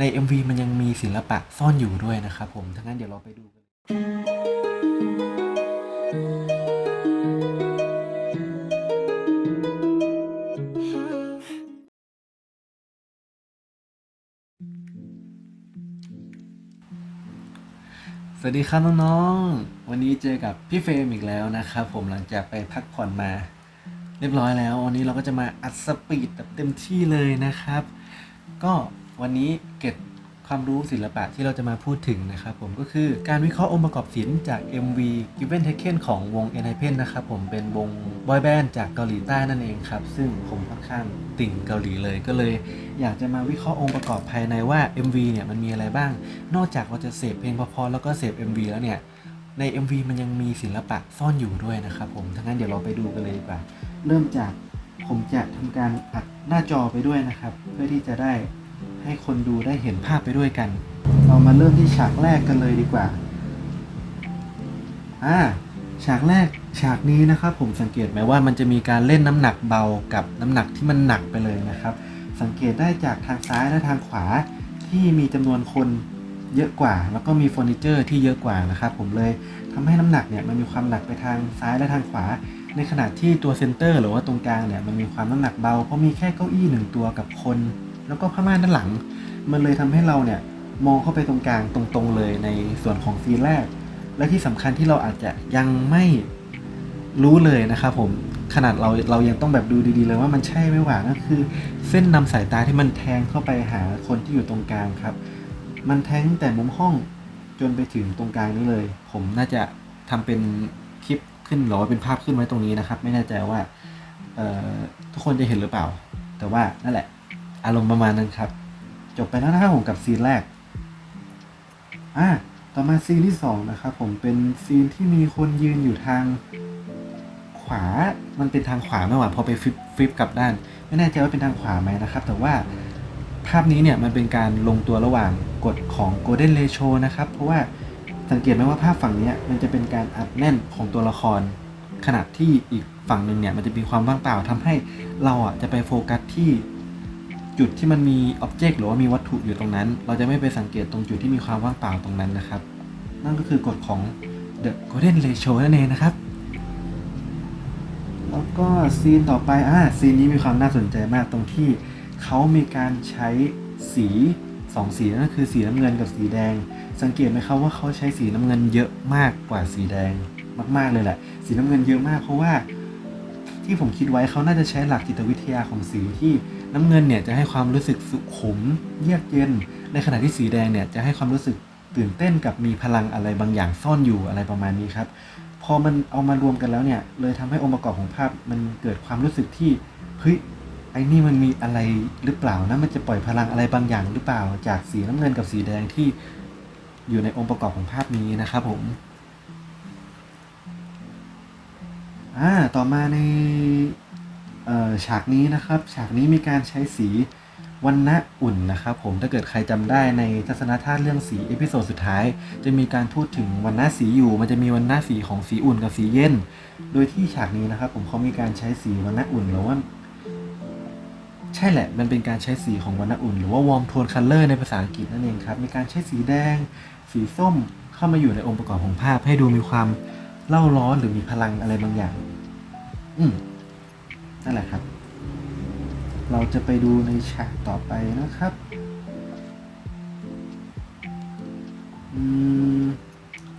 ใน MV มันยังมีศิลปะซ่อนอยู่ด้วยนะครับผมทั้างนั้นเดี๋ยวเราไปดูกันสวัสดีครับน้องๆ วันนี้เจอกับพี่เฟรมอีกแล้วนะครับผมหลังจากไปพักผ่อนมา เรียบร้อยแล้ว วันนี้เราก็จะมาอัดสปีดแบบเต็มที่เลยนะครับ ก็ วันนี้เก็บความรู้ศิลปะที่เราจะมาพูดถึงนะครับผมก็คือการวิเคราะห์องค์ประกอบศิลป์จาก MV Given Taken ของวง e n h y p e n นะครับผมเป็นวงบอยแบนด์จากเกาหลีใต้นั่นเองครับ ซึ่งผมค่อนข้างติ่งเกาหลีเลยก็เลย อยากจะมาวิเคราะห์องค์ประกอบภายในว่า MV เนี่ยมันมีอะไรบ้าง นอกจากเราจะเสพเพลงพอๆแล้วก็เสพ MV แล้วเนี่ยใน MV มันยังมีศิลปะซ่อนอยู่ด้วยนะครับผมทั้างนั้นเดี๋ยวเราไปดูกันเลยดีกว่า เริ่มจากผมจะทำการอัดหน้าจอไปด้วยนะครับ เพื่อที่จะได้ ให้คนดูได้เห็นภาพไปด้วยกัน เรามาเริ่มที่ฉากแรกกันเลยดีกว่า อ่า ฉากแรกฉากนี้นะครับ ผมสังเกตไหมว่ามันจะมีการเล่นน้ำหนักเบากับน้ำหนักที่มันหนักไปเลยนะครับ สังเกตได้จากทางซ้ายและทางขวาที่มีจำนวนคนเยอะกว่า แล้วก็มีเฟอร์นิเจอร์ที่เยอะกว่านะครับ ผมเลยทำให้น้ำหนักเนี่ยมันมีความหนักไปทางซ้ายและทางขวา ในขณะที่ตัวเซนเตอร์หรือว่าตรงกลางเนี่ยมันมีความน้ำหนักเบา เพราะมีแค่เก้าอี้หนึ่งตัวกับคน แล้วก็ผ้าม่านด้านหลัง มันเลยทำให้เราเนี่ยมองเข้าไปตรงกลางตรงๆเลยในส่วนของซีนแรก และที่สำคัญที่เราอาจจะยังไม่รู้เลยนะครับผมขนาดเราเรายังต้องแบบดูดีๆเลยว่ามันใช่ไหมหว่านั่นคือ เส้นนำสายตาที่มันแทงเข้าไปหาคนที่อยู่ตรงกลางครับ มันแทงแต่มุมห้องจนไปถึงตรงกลางนี้เลย ผมน่าจะทำเป็นคลิปขึ้นหรือว่าเป็นภาพขึ้นไว้ตรงนี้นะครับ ไม่แน่ใจว่าทุกคนจะเห็นหรือเปล่า แต่ว่านั่นแหละ อารมณ์ประมาณนั้นครับ จบไปแล้วนะครับผมกับซีนแรก อะต่อมาซีนที่สองนะครับผมเป็นซีนที่มีคนยืนอยู่ทางขวา มันเป็นทางขวาไม่หว่าพอไปฟลิปฟลิปกลับด้าน ไม่แน่ใจว่าเป็นทางขวาไหมนะครับ แต่ว่าภาพนี้เนี่ยมันเป็นการลงตัวระหว่างกฎของ Golden Ratio นะครับ เพราะว่าสังเกตไหมว่าภาพฝั่งนี้มันจะเป็นการอัดแน่นของตัวละครขณะที่อีกฝั่งหนึ่งเนี่ยมันจะมีความว่างเปล่าทำให้เราอะจะไปโฟกัสที่ จุดที่มันมีอ็อบเจกต์หรือว่ามีวัตถุอยู่ตรงนั้น เราจะไม่ไปสังเกตตรงจุดที่มีความว่างเปล่าตรงนั้นนะครับ นั่นก็คือกฎของ The Golden Ratio นั่นเองนะครับ แล้วก็ซีนต่อไปอ่าซีนนี้มีความน่าสนใจมากตรงที่เขามีการใช้สีสองสีนั่นคือสีน้ำเงินกับสีแดง สังเกตไหมครับว่าเขาใช้สีน้ำเงินเยอะมากกว่าสีแดงมากๆเลยแหละ สีน้ำเงินเยอะมากเพราะว่าที่ผมคิดไว้เขาน่าจะใช้หลักจิตวิทยาของสีที่ น้ำเงินเนี่ยจะให้ความรู้สึกสุขุม เยือกเย็น ในขณะที่สีแดงเนี่ยจะให้ความรู้สึกตื่นเต้นกับมีพลังอะไรบางอย่างซ่อนอยู่อะไรประมาณนี้ครับ พอมันเอามารวมกันแล้วเนี่ย เลยทำให้องค์ประกอบของภาพมันเกิดความรู้สึกที่เฮ้ยไอ้นี่มันมีอะไรหรือเปล่านะมันจะปล่อยพลังอะไรบางอย่างหรือเปล่า จากสีน้ำเงินกับสีแดงที่อยู่ในองค์ประกอบของภาพนี้นะครับผมอ่าต่อมาใน ฉากนี้นะครับ ฉากนี้มีการใช้สีวันณะอุ่นนะครับผมถ้าเกิดใครจำได้ในทัศนธาตุเรื่องสีเอพิโซดสุดท้าย จะมีการพูดถึงวันณะสีอยู่ มันจะมีวันณะสีของสีอุ่นกับสีเย็น โดยที่ฉากนี้นะครับ ผมเขามีการใช้สีวันณะอุ่นหรือว่าใช่แหละ มันเป็นการใช้สีของวันณะอุ่น หรือว่า warm tone color ในภาษาอังกฤษนั่นเองครับมีการใช้สีแดง สีส้มเข้ามาอยู่ในองค์ประกอบของภาพ ให้ดูมีความเล่าร้อนหรือมีพลังอะไรบางอย่าง อืม นั่นแหละครับ เราจะไปดูในฉากต่อไปนะครับม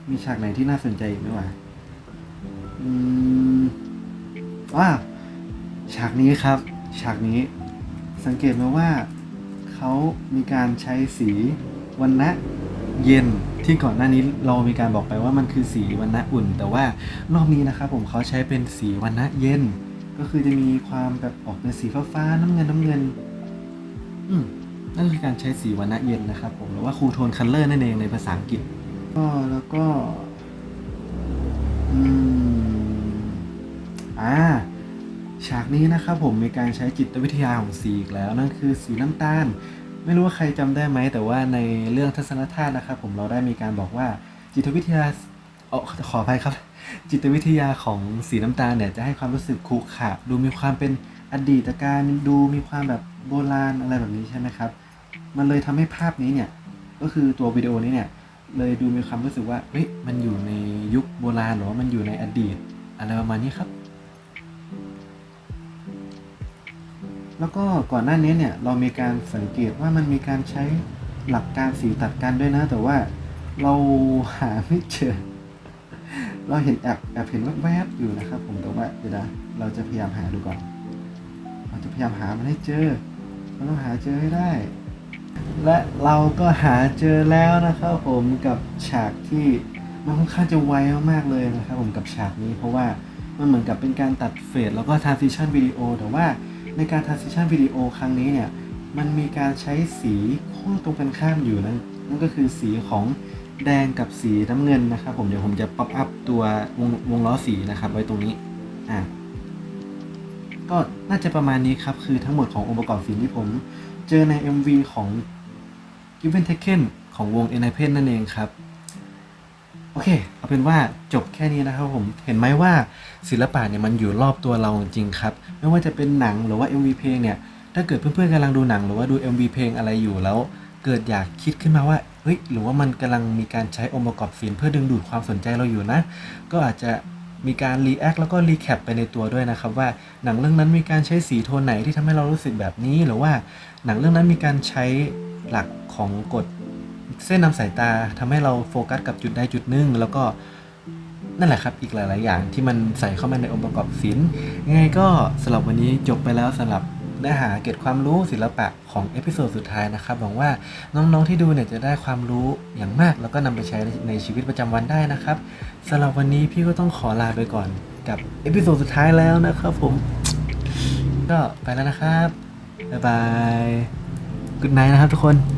มีฉากไหนที่น่าสนใจอีกไหมวะอืมว่าฉากนี้ครับ ฉากนี้สังเกตไหมว่าเขามีการใช้สีวันณะเย็นที่ก่อนหน้านี้เรามีการบอกไปว่ามันคือสีวันณะอุ่น แต่ว่ารอบนี้นะครับผมเขาใช้เป็นสีวันณะเย็น ก็คือจะมีความแบบออกเป็นสีฟ้าฟาๆน้ำเงินน้ำเงิน อืมนั่นคือการใช้สีวันณะเย็นนะครับผมหรือว่าคูโทนคัลเลอร์นั่นเองในภาษาอังกฤษ ก็แล้วก็ อืมอ่าฉากนี้นะครับผมมีการใช้จิตวิทยาของสีอีกแล้ว นั่นคือสีน้ำตาล ไม่รู้ว่าใครจำได้ไหม แต่ว่าในเรื่องทัศนธาตุนะครับผมเราได้มีการบอกว่าจิตวิทยา เออขออภัยครับ จิตวิทยาของสีน้ำตาลเนี่ยจะให้ความรู้สึกขรุขระดูมีความเป็นอดีตการดูมีความแบบโบราณอะไรแบบนี้ใช่ไหมครับ มันเลยทำให้ภาพนี้เนี่ยก็คือตัววิดีโอนี้เนี่ยเลยดูมีความรู้สึกว่าเฮ้ยมันอยู่ในยุคโบราณหรือว่ามันอยู่ในอดีตอะไรประมาณนี้ครับ แล้วก็ก่อนหน้านี้เนี่ยเรามีการสังเกตว่ามันมีการใช้หลักการสีตัดกันด้วยนะ แต่ว่าเราหาไม่เจอ เราเห็นแอบแอบเห็นแวบๆอยู่นะครับ ผมแต่ว่าเดี๋ยวนะเราจะพยายามหาดูก่อน เราจะพยายามหามันให้เจอเราต้องหาเจอให้ได้ และเราก็หาเจอแล้วนะครับผมกับฉากที่มันค่อนข้างจะไวมากๆเลยนะครับผมกับฉากนี้เพราะว่ามันเหมือนกับเป็นการตัดเฟดแล้วก็ transition วิดีโอแต่ว่าในการ transition วิดีโอครั้งนี้เนี่ยมันมีการใช้สีขั้วตรงกันข้ามอยู่นั่นนั่นก็คือสีของ แดงกับสีน้ำเงินนะครับ ผมเดี๋ยวผมจะป๊อปอัพตัววงวงล้อสีนะครับ ไว้ตรงนี้อะก็น่าจะประมาณนี้ครับ คือทั้งหมดขององค์ประกอบฟิล์มที่ผมเจอใน MV ของ Given Taken ของวง e n i p e n นั่นเองครับ โอเค เอาเป็นว่าจบแค่นี้นะครับผม เห็นไหมว่าศิลปะเนี่ยมันอยู่รอบตัวเราจริงครับ ไม่ว่าจะเป็นหนังหรือว่า MV เพลงเนี่ย ถ้าเกิดเพื่อนๆกำลังดูหนังหรือว่าดู MV เพลงอะไรอยู่แล้ว เกิดอยากคิดขึ้นมาว่า ฮ้ยหรือว่ามันกำลังมีการใช้องค์ประกอบฟิล์มเพื่อดึงดูดความสนใจเราอยู่นะ ก็อาจจะมีการรีแอคแล้วก็รีแคปไปในตัวด้วยนะครับ ว่าหนังเรื่องนั้นมีการใช้สีโทนไหนที่ทำให้เรารู้สึกแบบนี้ หรือว่าหนังเรื่องนั้นมีการใช้หลักของกฎเส้นนำสายตาทำให้เราโฟกัสกับจุดใดจุดหนึ่งแล้วก็นั่นแหละครับ อีกหลาย ๆ อย่างที่มันใส่เข้ามาในองค์ประกอบศิลป์ยังไงก็สำหรับวันนี้จบไปแล้วสำหรับ เนื้อหาเก็บความรู้ศิลปะของเอพิโซดสุดท้ายนะครับหวังว่าน้องๆที่ดูเนี่ยจะได้ความรู้อย่างมาก แล้วก็นำไปใช้ในชีวิตประจำวันได้นะครับสำหรับวันนี้พี่ก็ต้องขอลาไปก่อนกับเอพิโซดสุดท้ายแล้วนะครับผม ก็ไปแล้วนะครับ บ๊ายบาย กุดไนนะครับทุกคน